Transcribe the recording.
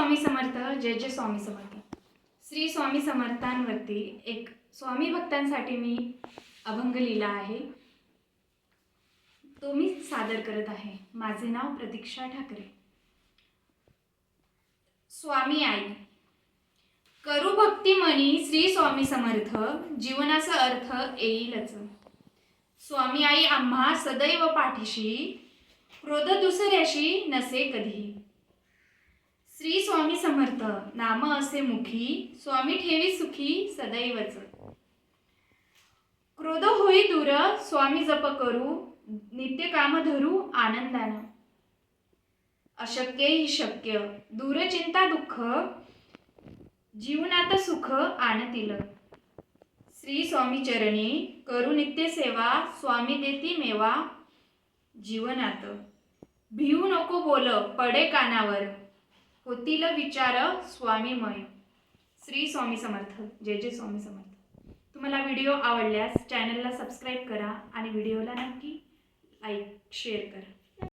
स्वामी समर्थ जय जय स्वामी समर्थ. श्री स्वामी समर्थांवरती एक स्वामी भक्तांसाठी मी अभंग लिहिला आहे. तो मी सादर करत आहे. माझे नाव प्रतीक्षा ठाकरे. स्वामी आई करू भक्ती मनी श्री स्वामी समर्थ जीवनाचा अर्थ येईलच. स्वामी आई आम्हा सदैव पाठीशी क्रोध दुसऱ्याशी नसे कधी स्वामी समर्थ नाम असे मुखी स्वामी ठेवी सुखी सदैवच. क्रोध होई दूर स्वामी जप करू नित्य काम धरू आनंदानं. अशक्य ही शक्य दूर चिंता दुःख जीवनात सुख आणतील. श्री स्वामी चरणी करू नित्य सेवा स्वामी देती मेवा जीवनात. भिऊ नको बोल पडे कानावर. होतील विचार स्वामीमय. श्री स्वामी समर्थ. जय जय स्वामी समर्थ. तुम्हाला व्हिडिओ आवडल्यास चॅनलला सबस्क्राईब करा आणि व्हिडिओला नक्की लाईक शेअर करा.